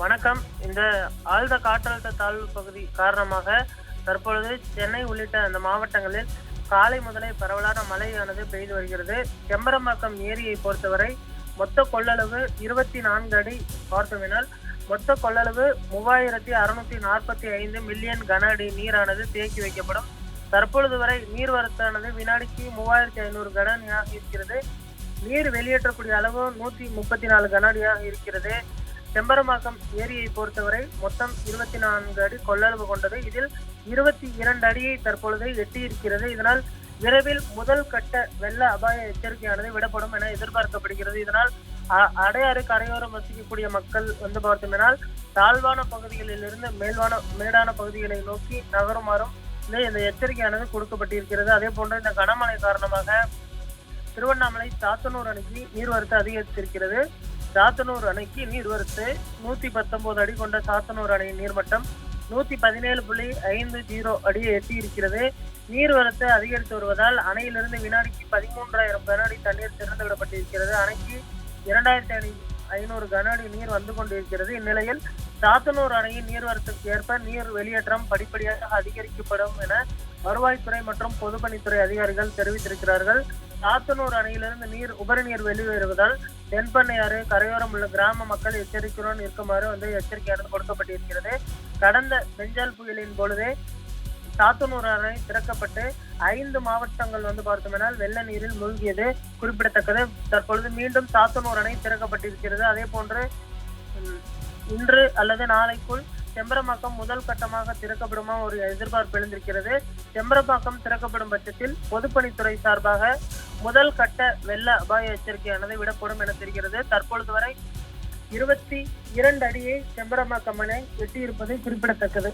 வணக்கம். இந்த ஆழ்ந்த காற்றழுத்த தாழ்வு பகுதி காரணமாக தற்பொழுது சென்னை உள்ளிட்ட அந்த மாவட்டங்களில் காலை முதலே பரவலான மழையானது பெய்து வருகிறது. செம்பரம்பாக்கம் ஏரியை பொறுத்தவரை மொத்த கொள்ளளவு இருபத்தி நான்கு அடி பார்த்தோமினால் மொத்த கொள்ளளவு மூவாயிரத்தி அறுநூத்தி நாற்பத்தி ஐந்து மில்லியன் கன அடி நீரானது தேக்கி வைக்கப்படும். தற்பொழுது வரை நீர்வரத்தானது வினாடிக்கு மூவாயிரத்தி ஐநூறு கன அடியாக இருக்கிறது. நீர் வெளியேற்றக்கூடிய அளவு நூத்தி முப்பத்தி நாலு கன அடியாக இருக்கிறது. செம்பரமாக்கம் ஏரியை பொறுத்தவரை மொத்தம் இருபத்தி நான்கு அடி கொள்ளளவு கொண்டது. இதில் இருபத்தி இரண்டு அடியை தற்பொழுது எட்டியிருக்கிறது. இதனால் விரைவில் முதல் கட்ட வெள்ள அபாய எச்சரிக்கையானது விடப்படும் என எதிர்பார்க்கப்படுகிறது. இதனால் அ- அடையாறு கரையோரம் வசிக்கக்கூடிய மக்கள் வந்து பார்த்தோம்னால் தாழ்வான பகுதிகளிலிருந்து மேல்வான மேடான பகுதிகளை நோக்கி நகருமாறும் இந்த இந்த எச்சரிக்கையானது கொடுக்கப்பட்டிருக்கிறது. அதே போன்று இந்த கனமழை காரணமாக திருவண்ணாமலை சாத்தனூர் அணைக்கு நீர்வரத்து அதிகரித்திருக்கிறது. சாத்தனூர் அணைக்கு நீர்வரத்து நூத்தி பத்தொன்பது அடி கொண்ட சாத்தனூர் அணையின் நீர்மட்டம் நூத்தி பதினேழு புள்ளி ஐந்து ஜீரோ அடியை எட்டி இருக்கிறது நீர்வரத்து அதிகரித்து வருவதால் அணையிலிருந்து வினாடிக்கு பதிமூன்றாயிரம் கன அடி தண்ணீர் திறந்து விடப்பட்டிருக்கிறது. அணைக்கு இரண்டாயிரத்தி அணி ஐநூறு கன அடி நீர் வந்து கொண்டிருக்கிறது. இந்நிலையில் சாத்தனூர் அணையின் நீர்வரத்துக்கு ஏற்ப நீர் வெளியேற்றம் படிப்படியாக அதிகரிக்கப்படும் என வருவாய்த்துறை மற்றும் பொதுப்பணித்துறை அதிகாரிகள் தெரிவித்திருக்கிறார்கள். சாத்தனூர் அணையிலிருந்து நீர் உபரி நீர் வெளியேறுவதால் தென்பண்ணையாறு கரையோரம் உள்ள கிராம மக்கள் எச்சரிக்கையுடன் இருக்குமாறு வந்து எச்சரிக்கையானது கொடுக்கப்பட்டிருக்கிறது. கடந்த பெஞ்சால் புயலின் பொழுதே சாத்தனூர் அணை திறக்கப்பட்டு ஐந்து மாவட்டங்கள் வந்து பார்த்தோம்னால் வெள்ள நீரில் மூழ்கியது. குறிப்பிடத்தக்கது. தற்பொழுது மீண்டும் சாத்தனூர் அணை திறக்கப்பட்டிருக்கிறது. அதே போன்று இன்று அல்லது நாளைக்குள் செம்பரம்பாக்கம் முதல் கட்டமாக திறக்கப்படுமா ஒரு எதிர்பார்ப்பு எழுந்திருக்கிறது. செம்பரம்பாக்கம் திறக்கப்படும் பட்சத்தில் பொதுப்பணித்துறை சார்பாக முதல் கட்ட வெள்ள அபாய எச்சரிக்கையானது விடப்படும் என தெரிகிறது. தற்பொழுது வரை இருபத்தி இரண்டு அடியை செம்பரமாக்கம்மனை எட்டியிருப்பது குறிப்பிடத்தக்கது.